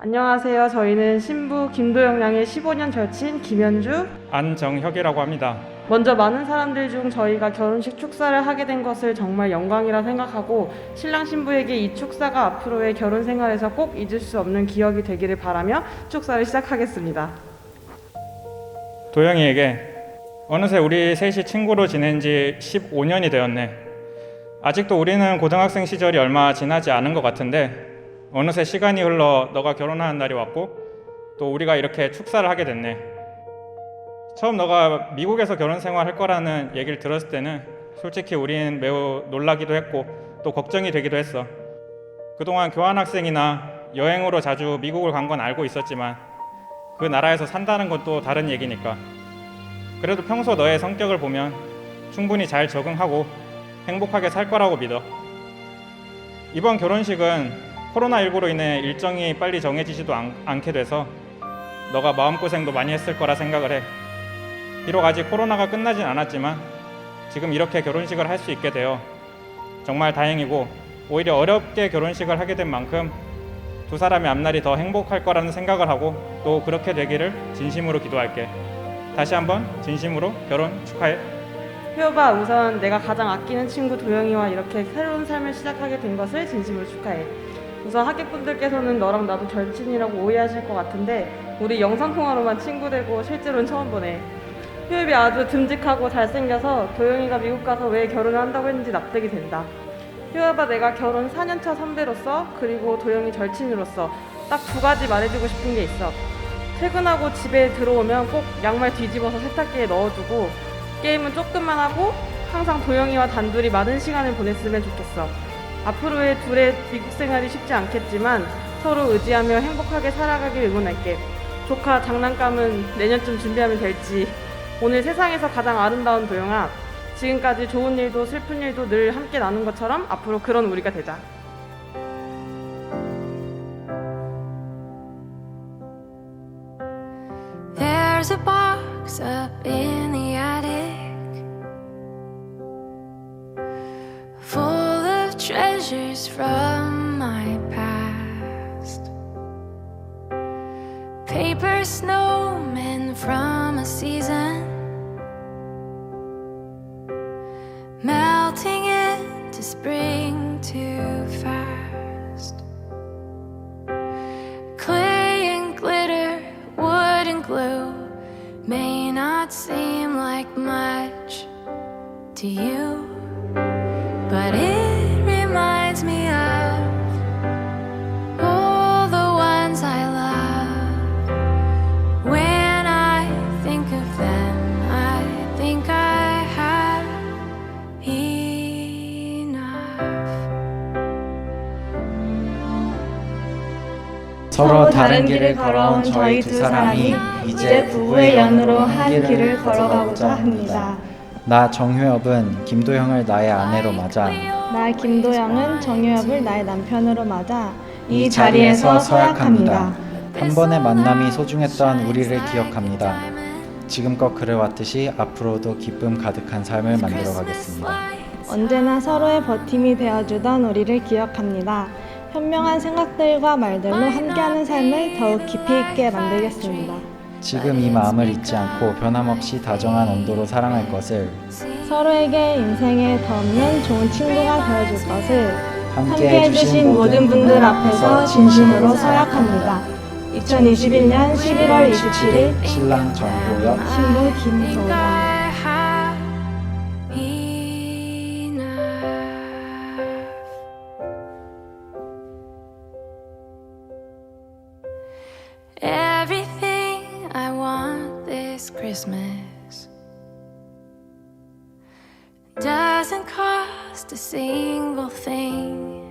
안녕하세요. 저희는 신부 김도영 양의 15년 절친 김현주. 안정혁이라고 합니다. 먼저 많은 사람들 중 저희가 결혼식 축사를 하게 된 것을 정말 영광이라 생각하고 신랑 신부에게 이 축사가 앞으로의 결혼 생활에서 꼭 잊을 수 없는 기억이 되기를 바라며 축사를 시작하겠습니다. 도영이에게 어느새 우리 셋이 친구로 지낸 지 15년이 되었네. 아직도 우리는 고등학생 시절이 얼마 지나지 않은 것 같은데 어느새 시간이 흘러 너가 결혼하는 날이 왔고 또 우리가 이렇게 축사를 하게 됐네. 처음 너가 미국에서 결혼 생활 할 거라는 얘기를 들었을 때는 솔직히 우린 매우 놀라기도 했고 또 걱정이 되기도 했어. 그동안 교환학생이나 여행으로 자주 미국을 간 건 알고 있었지만 그 나라에서 산다는 건 또 다른 얘기니까. 그래도 평소 너의 성격을 보면 충분히 잘 적응하고 행복하게 살 거라고 믿어. 이번 결혼식은 코로나19로 인해 일정이 빨리 정해지지도 않, 않게 돼서 너가 마음고생도 많이 했을 거라 생각을 해. 비록 아직 코로나가 끝나진 않았지만 지금 이렇게 결혼식을 할 수 있게 되어 정말 다행이고 오히려 어렵게 결혼식을 하게 된 만큼 두 사람의 앞날이 더 행복할 거라는 생각을 하고 또 그렇게 되기를 진심으로 기도할게. 다시 한번 진심으로 결혼 축하해. 효여봐 우선 내가 가장 아끼는 친구 도영이와 이렇게 새로운 삶을 시작하게 된 것을 진심으로 축하해. 우선 하객분들께서는 너랑 나도 절친이라고 오해하실 것 같은데 우리 영상통화로만 친구 되고 실제로는 처음 보네. 효엽이 아주 듬직하고 잘생겨서 도영이가 미국 가서 왜 결혼을 한다고 했는지 납득이 된다. 효엽아 내가 결혼 4년차 선배로서 그리고 도영이 절친으로서 딱 두 가지 말해주고 싶은 게 있어. 퇴근하고 집에 들어오면 꼭 양말 뒤집어서 세탁기에 넣어두고 게임은 조금만 하고 항상 도영이와 단둘이 많은 시간을 보냈으면 좋겠어. 앞으로의 둘의 미국 생활이 쉽지 않겠지만 서로 의지하며 행복하게 살아가길 응원할게. 조카 장난감은 내년쯤 준비하면 될지. 오늘 세상에서 가장 아름다운 도영아. 지금까지 좋은 일도 슬픈 일도 늘 함께 나눈 것처럼 앞으로 그런 우리가 되자. Treasures from my past. Paper snowmen from a season melting into spring too fast. Clay and glitter, wood and glue may not seem like much to you, 서로 다른 길을 걸어온 저희 두 사람이 이제 부부의 연으로 한 길을 걸어가고자 합니다. 나 정효엽은 김도영을 나의 아내로 맞아 나 김도영은 정유엽을 나의 남편으로 맞아 이 자리에서 서약합니다. 한 번의 만남이 소중했던 우리를 기억합니다. 지금껏 그래왔듯이 앞으로도 기쁨 가득한 삶을 만들어 가겠습니다. 언제나 서로의 버팀이 되어주던 우리를 기억합니다. 현명한 생각들과 말들로 함께하는 삶을 더욱 깊이 있게 만들겠습니다. 지금 이 마음을 잊지 않고 변함없이 다정한 온도로 사랑할 것을 서로에게 인생에 더 없는 좋은 친구가 되어줄 것을 함께 함께 해주신 모든 분들 앞에서 진심으로 서약합니다. 2021년 11월 27일 신랑 정효엽 신부 김도영 I have enough. Everything I want this Christmas doesn't cost a single thing.